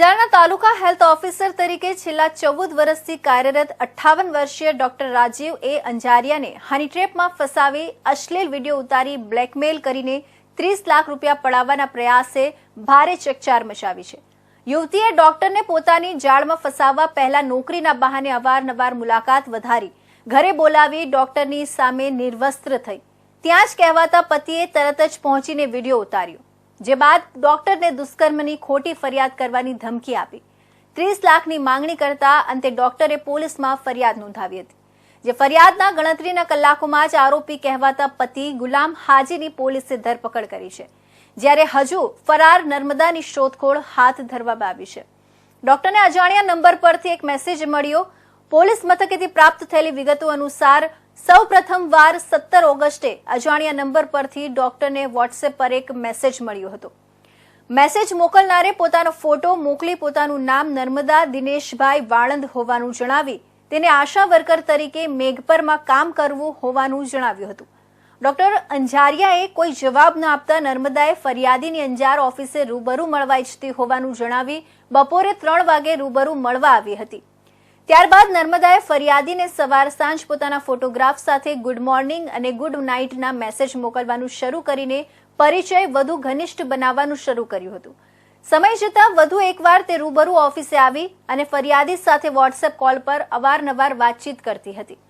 અંજારના તાલુકા health officer તરીકે છેલ્લા ચૌદ વર્ષથી કાર્યરત અઠ્ઠાવન વર્ષીય ડોક્ટર રાજીવ એ અંજારિયાને હનીટ્રેપમાં ફસાવી અશ્લીલ વીડિયો ઉતારી બ્લેકમેલ કરીને ત્રીસ લાખ રૂપિયા પડાવવાના પ્રયાસે ભારે ચકચાર મચાવી છે. યુવતીએ ડોક્ટરને પોતાની જાળમાં ફસાવવા પહેલા નોકરીના બહાને અવારનવાર મુલાકાત વધારી, ઘરે બોલાવી ડોક્ટરની સામે નિર્વસ્ત્ર થઈ. ત્યાં જ કહેવાતા પતિએ તરત જ પહોંચીને વીડિયો ઉતાર્યો. જે બાદ ડોક્ટરને દુષ્કર્મની ખોટી ફરિયાદ કરવાની ધમકી આપી. ત્રીસ લાખની માંગણી કરતા અંતે ડોક્ટરે પોલીસમાં ફરિયાદ નોંધાવી હતી. જે ફરિયાદના ગણતરીના કલાકોમાં જ આરોપી કહેવાતા પતિ ગુલામ હાજીની પોલીસે ધરપકડ કરી છે. જ્યારે હજુ ફરાર નર્મદાની શોધખોળ હાથ ધરવામાં આવી છે. ડોક્ટરને અજાણ્યા નંબર પરથી એક મેસેજ મળ્યો. પોલીસ મથકેથી પ્રાપ્ત થયેલી વિગતો અનુસાર સૌ પ્રથમ વાર સત્તર ઓગસ્ટે અજાણ્યા નંબર પરથી ડોક્ટરને વોટ્સએપ પર એક મેસેજ મળ્યો હતો. મેસેજ મોકલનારે પોતાનો ફોટો મોકલી પોતાનું નામ નર્મદા દિનેશભાઈ વાળંદ હોવાનું જણાવી તેને આશા વર્કર તરીકે મેઘપરમાં કામ કરવું હોવાનું જણાવ્યું હતું. ડોક્ટર અંજારિયાએ કોઈ જવાબ ન આપતા નર્મદાએ ફરિયાદીની અંજાર ઓફિસે રૂબરૂ મળવા ઈચ્છતી હોવાનું જણાવી બપોરે ત્રણ વાગે રૂબરૂ મળવા આવી હતી. ત્યારબાદ નર્મદાએ ફરિયાદીને સવાર સાંજ પોતાના ફોટોગ્રાફ સાથે ગુડ મોર્નિંગ અને ગુડ નાઇટના મેસેજ મોકલવાનું શરૂ કરીને પરિચય વધુ ઘનિષ્ઠ બનાવવાનું શરૂ કર્યું હતું. સમય જતાં વધુ એકવાર તે રૂબરૂ ઓફિસે આવી અને ફરિયાદી સાથે વોટ્સએપ કોલ પર અવારનવાર વાતચીત કરતી હતી.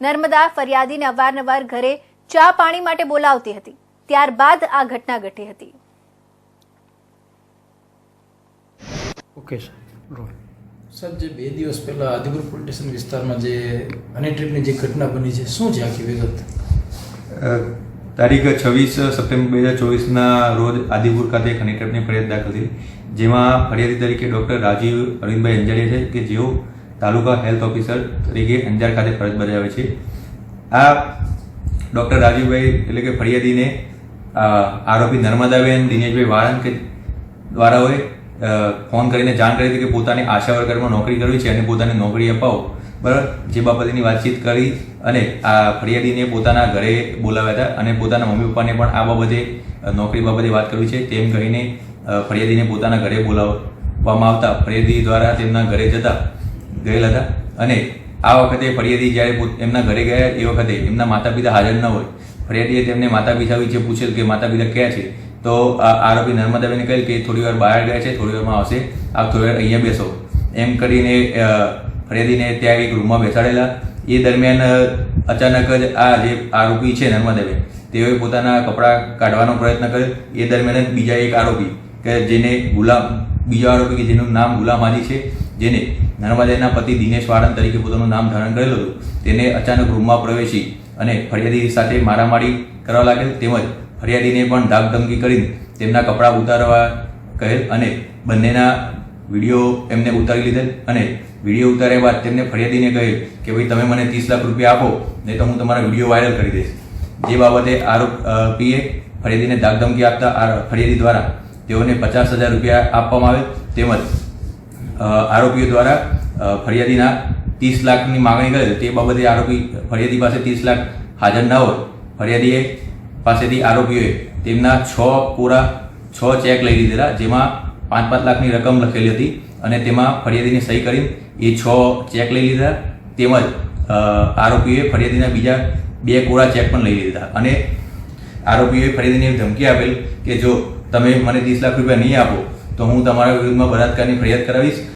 નર્મદા ફરિયાદીને અવારનવાર ઘરે ચા પાણી માટે બોલાવતી હતી. ત્યારબાદ આ ઘટના ઘટી હતી. ઓકે સર સર જે બે દિવસ પહેલાં આદિપુર પોલીસ સ્ટેશન વિસ્તારમાં જે હની જે ઘટના બની છે શું છે આખી વિગત? તારીખ છવ્વીસ સપ્ટેમ્બર બે હજાર ચોવીસના રોજ આદિપુર ખાતે એક હની ફરિયાદ દાખલ થઈ. જેમાં ફરિયાદી તરીકે ડૉક્ટર રાજીવ અરવિંદભાઈ અંજારિયા છે કે જેઓ તાલુકા હેલ્થ ઓફિસર તરીકે અંજાર ખાતે ફરજ બજાવે છે. આ ડૉક્ટર રાજીવભાઈ એટલે કે ફરિયાદીને આરોપી નર્મદાબેન દિનેશભાઈ વાળંદ કે દ્વારાઓએ અ, ફોન કરીને જાણ કરી હતી કે પોતાની આશા વર્કરમાં નોકરી કરવી છે અને પોતાને નોકરી અપાવો. બરાબર? જે બાબતેની વાતચીત કરી અને આ ફરિયાદીને પોતાના ઘરે બોલાવ્યા હતા અને પોતાના મમ્મી પપ્પાને પણ આ બાબતે નોકરી બાબતે વાત કરવી છે. તેમ કહીને ફરિયાદીને પોતાના ઘરે બોલાવવામાં આવતા ફરિયાદી દ્વારા તેમના ઘરે જતા ગયેલા હતા. અને આ વખતે ફરિયાદી જ્યારે એમના ઘરે ગયા એ વખતે એમના માતા પિતા હાજર ન હોય. ફરિયાદીએ તેમને માતા પિતા વિશે પૂછેલ કે માતા પિતા ક્યાં છે? તો આરોપી નર્મદાબેને કહ્યું કે થોડી વાર બહાર ગયા છે, થોડી વારમાં આવશે. આપ થોડી વાર અહીંયા બેસો. એમ કરીને ફરિયાદીને ત્યાં એક રૂમમાં બેસાડેલા. એ દરમિયાન અચાનક જ આ જે આરોપી છે નર્મદાબેન, તેઓએ પોતાના કપડાં કાઢવાનો પ્રયત્ન કર્યો. એ દરમિયાન બીજા એક આરોપી, કે જેને ગુલામ, બીજો આરોપી કે જેનું નામ ગુલામ છે, જેને નર્મદાના પતિ દિનેશ વાળંદ તરીકે પોતાનું નામ ધારણ કરેલું હતું, તેને અચાનક રૂમમાં પ્રવેશી અને ફરિયાદી સાથે મારામારી કરવા લાગેલ તેમજ ફરિયાદીને પણ ધાકધમકી કરીને તેમના કપડાં ઉતારવા કહેલ અને બંનેના વીડિયો એમને ઉતારી લીધેલ અને વીડિયો ઉતાર્યા બાદ તેમને ફરિયાદીને કહે કે ભાઈ તમે મને ત્રીસ લાખ રૂપિયા આપો, નહીં તો હું તમારા વીડિયો વાયરલ કરી દઈશ. જે બાબતે આરોપીએ ફરિયાદીને ધાક ધમકી આપતા ફરિયાદી દ્વારા તેઓને પચાસ હજાર રૂપિયા આપવામાં આવે તેમજ આરોપીઓ દ્વારા ફરિયાદીના ત્રીસ લાખની માંગણી કરેલ તે બાબતે આરોપી ફરિયાદી પાસે ત્રીસ લાખ હાજર ન હોય ફરિયાદીએ પાસેથી આરોપીઓએ તેમના છ પૂરા છ ચેક લઈ લીધેલા, જેમાં પાંચ પાંચ લાખની રકમ લખેલી હતી અને તેમાં ફરિયાદીને સહી કરી એ છ ચેક લઈ લીધા. તેમજ આરોપીઓએ ફરિયાદીના બીજા બે કોરા ચેક પણ લઈ લીધા. અને આરોપીઓએ ફરિયાદીને ધમકી આપેલ કે જો તમે મને ત્રીસ લાખ રૂપિયા નહીં આપો, તો હું તમારા વિરુદ્ધમાં બળાત્કારની ફરિયાદ કરાવીશ.